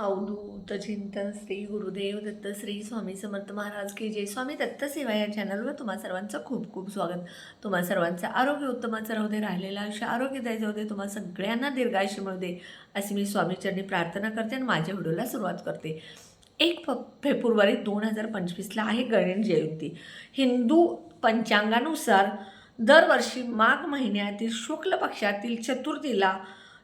अवधूत चिंतन श्री गुरुदेव दत्त श्री स्वामी समर्थ महाराज की जय. स्वामी दत्त सेवा या चॅनलवर तुम्हा सर्वांचं खूप खूप स्वागत. तुम्हा सर्वांचं आरोग्य उत्तमाचं राहू दे राहिलेलं आयुष्य आरोग्यदायी जाऊ दे तुम्हा सगळ्यांना दीर्घायुष्य मिळू दे अशी मी स्वामीचरणी प्रार्थना करते आणि माझ्या व्हिडिओला सुरुवात करते. एक फ फेब्रुवारी दोन हजार पंचवीसला आहे गणेश जयंती. हिंदू पंचांगानुसार दरवर्षी माघ महिन्यातील शुक्ल पक्षातील चतुर्थीला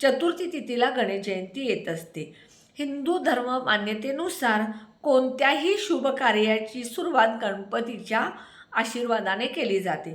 चतुर्थी तिथीला गणेश जयंती येत असते. हिंदू धर्म मान्यतेनुसार कोणत्याही शुभ कार्याची सुरुवात गणपतीच्या आशीर्वादाने केली जाते.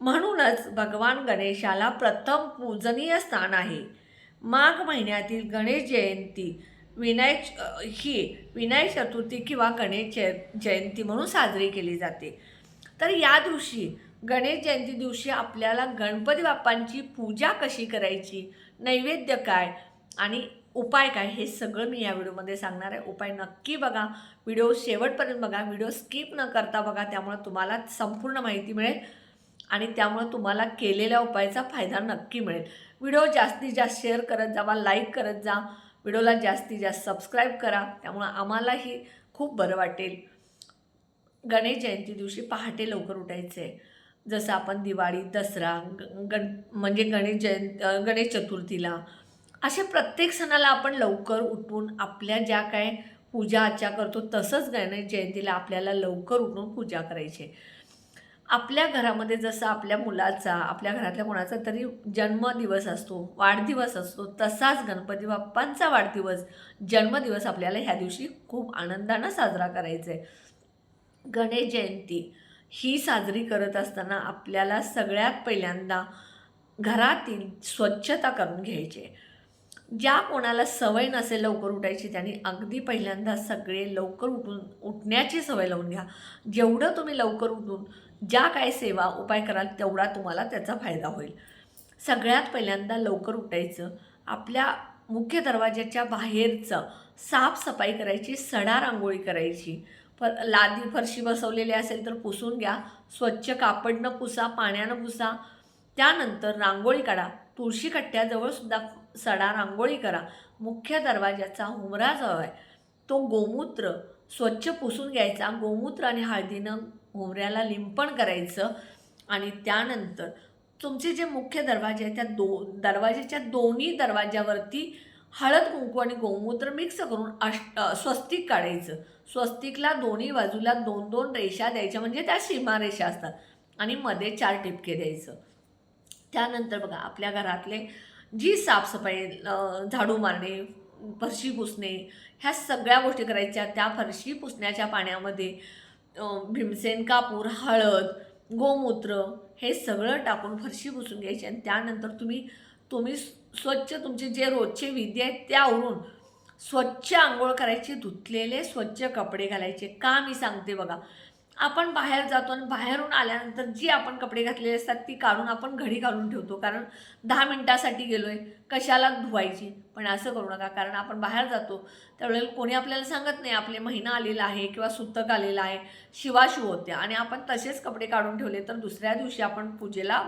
म्हणूनच भगवान गणेशाला प्रथम पूजनीय स्थान आहे. माघ महिन्यातील गणेश जयंती विनायक ही विनायक चतुर्थी किंवा गणेश जय जयंती म्हणून साजरी केली जाते. तर या दिवशी गणेश जयंती दिवशी आपल्याला गणपती बाप्पांची पूजा कशी करायची नैवेद्य काय आणि उपाय काय हे सगळं मी या व्हिडिओमध्ये सांगणार आहे. उपाय नक्की बघा. व्हिडिओ शेवटपर्यंत बघा. व्हिडिओ स्किप न करता बघा. त्यामुळे तुम्हाला संपूर्ण माहिती मिळेल आणि त्यामुळे तुम्हाला केलेल्या उपायाचा फायदा नक्की मिळेल. व्हिडिओ जास्तीत जास्त शेअर करत जावा लाईक करत जा. व्हिडिओला जास्तीत जास्त सबस्क्राईब करा. त्यामुळं आम्हालाही खूप बरं वाटेल. गणेश जयंती दिवशी पहाटे लवकर उठायचं आहे जसं आपण दिवाळी दसरा ग- गण म्हणजे गणेश जयंत गणेश चतुर्थीला अशा प्रत्येक सणाला आपण लवकर उठून आपल्या ज्या काय पूजा अर्चा करतो तसंच गणेश जयंतीला आपल्याला लवकर उठून पूजा करायची आपल्या घरामध्ये जसं आपल्या मुलाचा आपल्या घरातल्या कोणाचा तरी जन्मदिवस असतो वाढदिवस असतो तसाच गणपती बाप्पांचा वाढदिवस जन्मदिवस आपल्याला ह्या दिवशी खूप आनंदानं साजरा करायचा आहे गणेश जयंती ही साजरी करत असताना आपल्याला सगळ्यात पहिल्यांदा घरातील स्वच्छता करून घ्यायची आहे. ज्या कोणाला सवय नसेल लवकर उठायची त्यांनी अगदी पहिल्यांदा सगळे लवकर उठून उठण्याची सवय लावून घ्या. जेवढं तुम्ही लवकर उठून ज्या काय सेवा उपाय कराल तेवढा तुम्हाला त्याचा फायदा होईल. सगळ्यात पहिल्यांदा लवकर उठायचं. आपल्या मुख्य दरवाज्याच्या बाहेरचं साफसफाई करायची सडा रांगोळी करायची. पर लादी फरशी बसवलेली असेल तर पुसून घ्या. स्वच्छ कापडनं पुसा पाण्यानं पुसा. त्यानंतर रांगोळी काढा. तुळशी कट्ट्याजवळ सुद्धा सडा रांगोळी करा. मुख्य दरवाजाचा हुमरा जो आहे. तो गोमूत्र स्वच्छ पुसून घ्यायचा. गोमूत्र आणि हळदीनं हुमऱ्याला लिंपण करायचं आणि त्यानंतर तुमचे जे मुख्य दरवाजे आहेत त्या दो दरवाजेच्या दोन्ही दरवाज्यावरती हळद कुंकू आणि गोमूत्र मिक्स करून अष्ट स्वस्तिक काढायचं. स्वस्तिकला दोन्ही बाजूला दोन दोन रेषा द्यायच्या. म्हणजे त्या सीमारेषा असतात. आणि मध्ये चार टिपके द्यायचं. त्यानंतर बघा आपल्या घरातले जी साफसफाई झाडू मारणे फरशी पुसणे ह्या सगळ्या गोष्टी करायच्या. त्या फरशी पुसण्याच्या पाण्यामध्ये भीमसेन कापूर हळद गोमूत्र हे सगळं टाकून फरशी पुसून घ्यायची आणि त्यानंतर तुम्ही तुम्ही स्वच्छ तुमचे जे रोजचे विधी आहेत त्यावरून स्वच्छ आंघोळ करायची धुतलेले स्वच्छ कपडे घालायचे. का मी सांगते बघा. आपण बाहेर जातो आणि बाहेरून आल्यानंतर जी आपण कपडे घातलेले असतात ती काढून आपण घडी घालून ठेवतो. कारण दहा मिनटासाठी गेलो आहे कशाला धुवायची? पण असं करू नका कारण आपण बाहेर जातो त्यावेळेला कोणी आपल्याला सांगत नाही आपले महिना आलेला आहे किंवा सुतक आलेला आहे शिवाशिव होत्या. आणि आपण तसेच कपडे काढून ठेवले तर दुसऱ्या दिवशी आपण पूजेला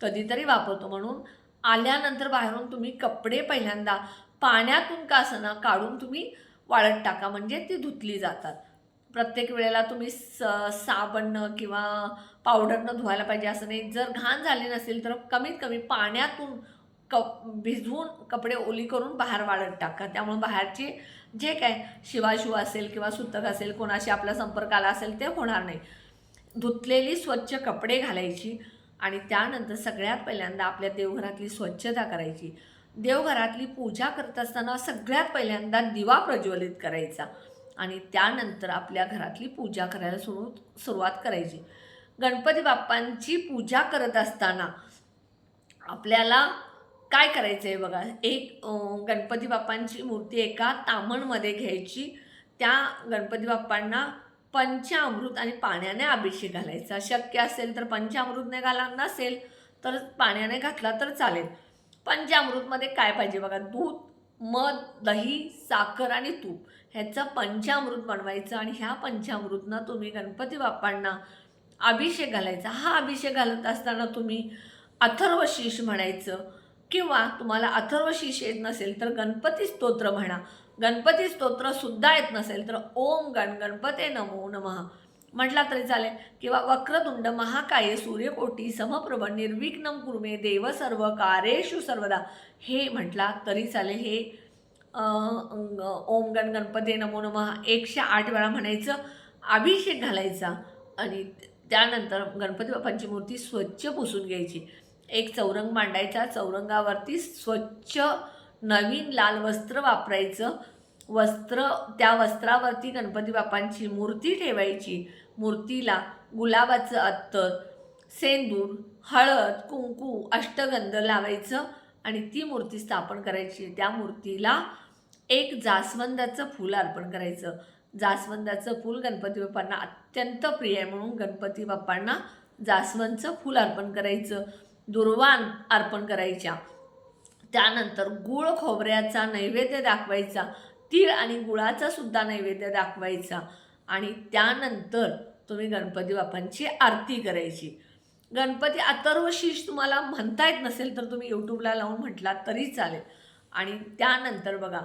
कधीतरी वापरतो. म्हणून आल्यानंतर बाहेरून तुम्ही कपडे पहिल्यांदा पाण्यातून का असना काढून तुम्ही वाळत टाका. म्हणजे ती धुतली जातात. प्रत्येक वेळेला तुम्ही स साबणनं किंवा पावडरनं धुवायला पाहिजे असं नाही. जर घाण झाली नसेल तर कमीत कमी पाण्यातून क भिजवून कपडे ओली करून बाहेर वाळत टाका. त्यामुळे बाहेरचे जे काय शिवाशिव असेल किंवा सुतक असेल कोणाशी आपला संपर्क आला असेल ते होणार नाही. धुतलेली स्वच्छ कपडे घालायची आणि त्यानंतर सगळ्यात पहिल्यांदा आपल्या देवघरातली स्वच्छता करायची. देवघरातली पूजा करत असताना सगळ्यात पहिल्यांदा दिवा प्रज्वलित करायचा. आणि त्यानंतर आपल्या घरातली पूजा करायला सुरू सुरुवात करायची. गणपती बाप्पांची पूजा करत असताना आपल्याला काय करायचं आहे बघा? एक गणपती बाप्पांची मूर्ती एका तामणमध्ये घ्यायची. त्या गणपती बाप्पांना पंचामृत आणि पाण्याने अभिषेक घालायचा. शक्य असेल तर पंचामृतने घाला नसेल तर पाण्याने घातला तर चालेल. पंचामृतमध्ये काय पाहिजे बघा? दूध मध दही साखर आणि तूप ह्याचं पंचामृत बनवायचं आणि ह्या पंचामृतनं तुम्ही गणपती बाप्पांना अभिषेक घालायचा. हा अभिषेक घालत असताना तुम्ही अथर्वशीष म्हणायचं किंवा तुम्हाला अथर्वशीष येत नसेल तर गणपती स्तोत्र म्हणा. गणपती स्तोत्रसुद्धा येत नसेल तर ओम गण गणपते नमो नमः. म्हटला तरी चालेल. किंवा वक्रतुंड महाकाय सूर्यकोटी समप्रभ निर्विघ्नम कुर्मे देव सर्व कारेषु सर्वदा. हे म्हटला तरी चालेल. हे ओम गण गणपती नमो नमः एकशे आठ वेळा म्हणायचं. अभिषेक घालायचा. आणि त्यानंतर गणपती बाप्पांची मूर्ती स्वच्छ पुसून घ्यायची. एक चौरंग मांडायचा. चौरंगावरती स्वच्छ नवीन लाल वस्त्र वापरायचं. वस्त्र त्या वस्त्रावरती गणपती बाप्पांची मूर्ती ठेवायची. मूर्तीला गुलाबाचं अत्तर सेंदूर हळद कुंकू अष्टगंध लावायचं आणि ती मूर्ती स्थापन करायची. त्या मूर्तीला एक जास्वंदाचं फूल अर्पण करायचं. जास्वंदाचं फूल गणपती बाप्पांना अत्यंत प्रिय आहे म्हणून गणपती बाप्पांना जास्वंदचं फूल अर्पण करायचं. दुर्वान अर्पण करायच्या. त्यानंतर गुळ खोबऱ्याचा नैवेद्य दाखवायचा. तीळ आणि गुळाचा सुद्धा नैवेद्य दाखवायचा. आणि त्यानंतर तुम्ही गणपती बाप्पांची आरती करायची. गणपती अतर्वशीष तुम्हाला म्हणता येत नसेल तर तुम्ही यूट्यूबला लावून म्हटलात तरी चालेल. आणि त्यानंतर बघा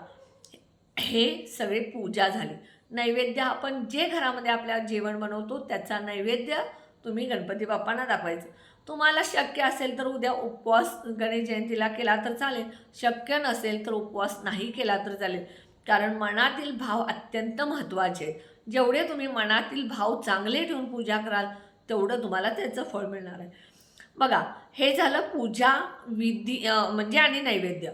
हे सगळे पूजा झाली. नैवेद्य आपण जे घरामध्ये आपल्या जेवण बनवतो त्याचा नैवेद्य तुम्ही गणपती बाप्पांना दाखवायचं. तुम्हाला शक्य असेल तर उद्या उपवास गणेश जयंतीला केला तर चालेल. शक्य नसेल तर उपवास नाही केला तर चालेल. कारण मनातील भाव अत्यंत महत्त्वाचे जेवढे तुम्ही मनातील भाव चांगले ठेवून पूजा कराल तेवढं तुम्हाला त्याचं फळ मिळणार आहे. बघा हे झालं पूजा विधी म्हणजे आणि नैवेद्य.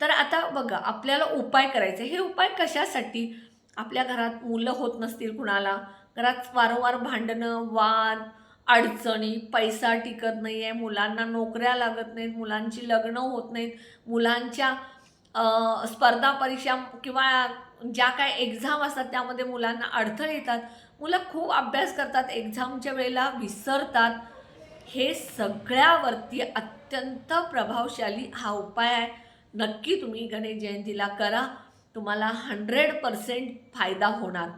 तर आता बघा आपल्याला उपाय करायचे. हे उपाय कशासाठी? आपल्या घरात मुलं होत नसतील कुणाला घरात वारंवार भांडणं वाद अडचणी पैसा टिकत नाही आहे मुलांना नोकऱ्या लागत नाहीत मुलांची लग्न होत नाहीत मुलांच्या स्पर्धा परीक्षा किंवा ज्या काय एक्झाम असतात त्यामध्ये मुलांना अडथळे येतात. मुलं खूप अभ्यास करतात एक्झामच्या वेळेला विसरतात. हे सगळ्यावरती अत्यंत प्रभावशाली हा उपाय आहे. नक्की तुम्ही गणेश जयंतीला करा. तुम्हाला हंड्रेड पर्सेंट फायदा होणार.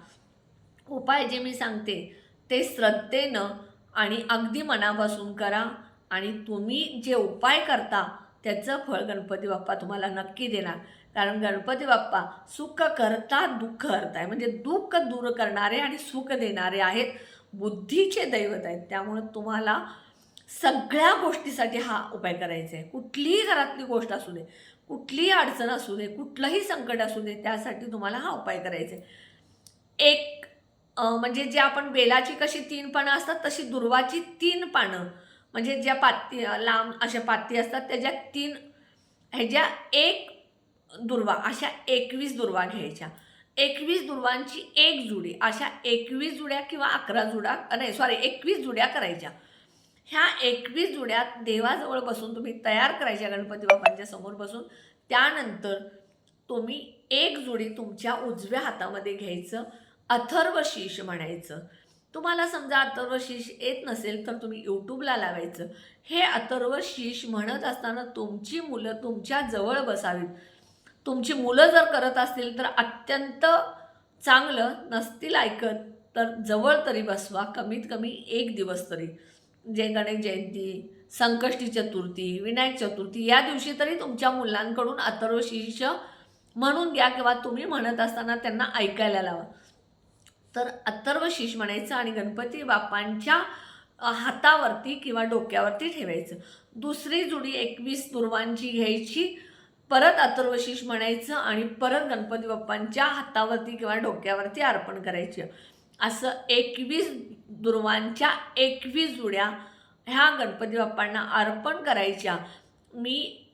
उपाय जे मी सांगते ते श्रद्धेनं आणि अगदी मनापासून करा. आणि तुम्ही जे उपाय करता त्याचं फळ गणपती बाप्पा तुम्हाला नक्की देणार. कारण गणपती बाप्पा सुख करता दुःख हरताय. म्हणजे दुःख दूर करणारे आणि सुख देणारे आहेत. बुद्धीचे दैवत आहेत. त्यामुळं तुम्हाला सगळ्या गोष्टीसाठी हा उपाय करायचा आहे. कुठलीही घरातली गोष्ट असू दे कुठलीही अडचण असू दे कुठलंही संकट असू दे त्यासाठी तुम्हाला हा उपाय करायचा आहे. एक म्हणजे जे आपण बेलाची कशी तीन पानं असतात तशी दुर्वाची तीन पानं म्हणजे ज्या पाती लांब अशा पाती असतात त्याच्या तीन ह्याच्या एक दुर्वा अशा एकवीस दुर्वा घ्यायच्या. एकवीस दुर्वांची एक जुडी अशा एकवीस जुड्या किंवा अकरा जुड्या नाही सॉरी एकवीस जुड्या करायच्या. ह्या एकवीस जुड्यात देवाजवळ बसून तुम्ही तयार करायच्या गणपती बाबांच्या समोर बसून. त्यानंतर तुम्ही एक जुडी तुमच्या उजव्या हातामध्ये घ्यायचं अथर्व शीश म्हणायचं. तुम्हाला समजा अथर्व शीश येत नसेल तर तुम्ही यूट्यूबला लावायचं. हे अथर्व शीश म्हणत असताना तुमची मुलं तुमच्या जवळ बसावीत. तुमची मुलं जर करत असतील तर अत्यंत चांगलं नसतील ऐकत तर जवळ तरी बसवा कमीत कमी एक दिवस तरी. जे गणेश जयंती संकष्टी चतुर्थी विनायक चतुर्थी या दिवशी तरी तुमच्या मुलांकडून अथर्व शीर्ष म्हणून घ्या किंवा तुम्ही म्हणत असताना त्यांना ऐकायला लावा. तर अथर्व शीश म्हणायचं आणि गणपती बाप्पांच्या हातावरती किंवा डोक्यावरती ठेवायचं. दुसरी जुडी एकवीस पूर्वांची घ्यायची परत अथर्वशीष म्हणायचं आणि परत गणपती बाप्पांच्या हातावरती किंवा डोक्यावरती अर्पण करायचं. असं एकवीस दुर्वांच्या एकवीस जुड्या ह्या गणपती बाप्पांना अर्पण करायच्या. मी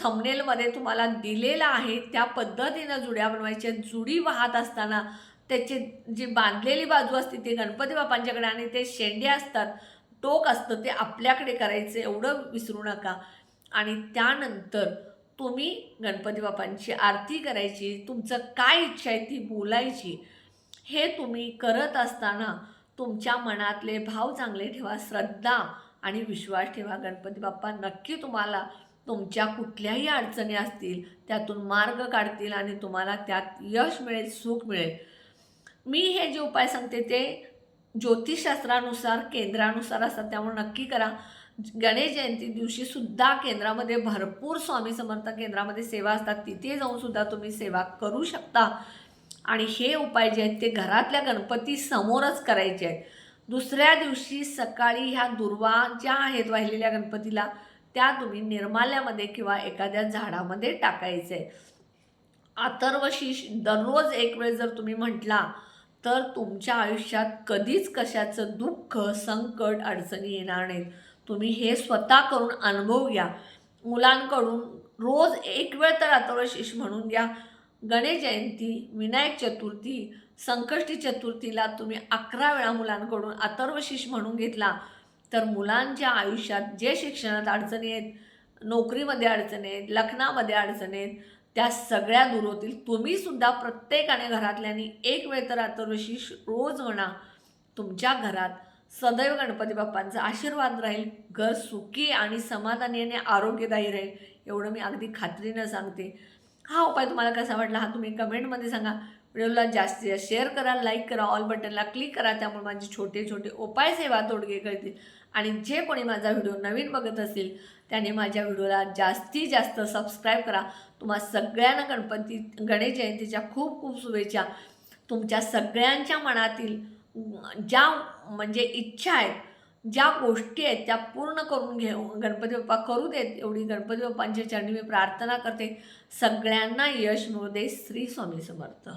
थमनेलमध्ये तुम्हाला दिलेला आहे त्या पद्धतीनं जुड्या बनवायच्या. जुडी वाहत असताना त्याची जी बांधलेली बाजू असते ती गणपती बाप्पांच्याकडे आणि ते शेंडे असतात टोक असतं ते आपल्याकडे करायचं एवढं विसरू नका. आणि त्यानंतर तुम्ही गणपती बाप्पांची आरती करायची तुमचं काय इच्छा आहे ती बोलायची हे तुम्ही करत असताना तुमच्या मनातले भाव चांगले ठेवा श्रद्धा आणि विश्वास ठेवा. गणपती बाप्पा नक्की तुम्हाला तुमच्या कुठल्याही अडचणी असतील त्यातून मार्ग काढतील आणि तुम्हाला त्यात यश मिळेल सुख मिळेल. मी हे जे उपाय सांगते ते ज्योतिषशास्त्रानुसार केंद्रानुसार असतात. त्यामुळे नक्की करा. गणेश जयंती दिवशी सुद्धा केंद्रामध्ये भरपूर स्वामी समर्थ केंद्रामध्ये सेवा असतात. तिथे जाऊन सुद्धा तुम्ही सेवा करू शकता. आणि हे उपाय जे आहेत ते घरातल्या गणपती समोरच करायचे आहेत. दुसऱ्या दिवशी सकाळी ह्या दुर्वा ज्या आहेत वाहिलेल्या गणपतीला त्या तुम्ही निर्माल्यामध्ये किंवा एखाद्या झाडामध्ये टाकायचे अथर्वशीष दररोज एक वेळ जर तुम्ही म्हटला तर तुमच्या आयुष्यात कधीच कशाचं दुःख संकट अडचणी येणार नाहीत. तुम्ही हे स्वतः करून अनुभव घ्या. मुलांकडून रोज एक वेळ तर अथर्वशीष म्हणून घ्या. गणेश जयंती विनायक चतुर्थी संकष्टी चतुर्थीला तुम्ही अकरा वेळा मुलांकडून अथर्वशीष म्हणून घेतला. तर मुलांच्या आयुष्यात जे शिक्षणात अडचणी आहेत नोकरीमध्ये अडचणी आहेत लग्नामध्ये अडचणी आहेत त्या सगळ्या दूर होतील तुम्हीसुद्धा प्रत्येकाने घरातल्यानी एक वेळ तर अथर्वशीष रोज म्हणा तुमच्या घरात सदैव गणपती बाप्पांचा आशीर्वाद राहील घर सुखी आणि समाधानी आणि आरोग्यदायी राहील एवढं मी अगदी खात्रीनं सांगते. हा उपाय तुम्हाला कसा वाटला हा तुम्ही कमेंटमध्ये सांगा. व्हिडिओला जास्तीत जास्त शेअर करा लाईक करा ऑल बटनला क्लिक करा त्यामुळे माझे छोटे छोटे उपाय सेवा तोडगे कळतील. आणि जे कोणी माझा व्हिडिओ नवीन बघत असेल त्याने माझ्या व्हिडिओला जास्तीत जास्त सबस्क्राईब करा. तुम्हा सगळ्यांना गणपती गणेश जयंतीच्या खूप खूप शुभेच्छा. तुमच्या सगळ्यांच्या मनातील ज्या म्हणजे इच्छा आहेत ज्या गोष्टी आहेत त्या पूर्ण करून घेऊ गणपती बाप्पा करू देत एवढी गणपती बाप्पांच्या चरणी मी प्रार्थना करते. सगळ्यांना यश मिळू दे श्री स्वामी समर्थ.